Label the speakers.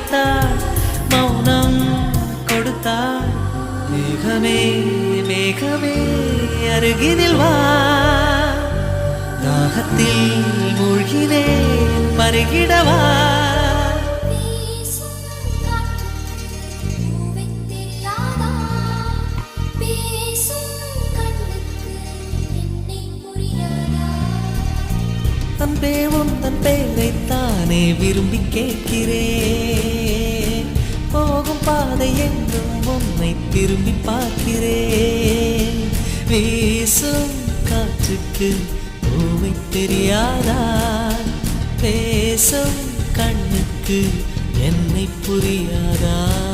Speaker 1: அழைத்தாள் மௌனம் கொடுத்தாள் மேகமே மேகமே அருகினில் வா. தாகத்தில் மூழ்கினே பருகிடவா
Speaker 2: பேசும் காற்றுக்கு பூவைத்
Speaker 1: அன்பே உந்தன் பேரைத்தானே விரும்பி கேட்கிறேன். என்றும் உன்னை திரும்பி பார்க்கிறேன். வீசும் காற்றுக்கு பூவை தெரியாதா? பேசும் கண்ணுக்கு என்னை புரியாதா?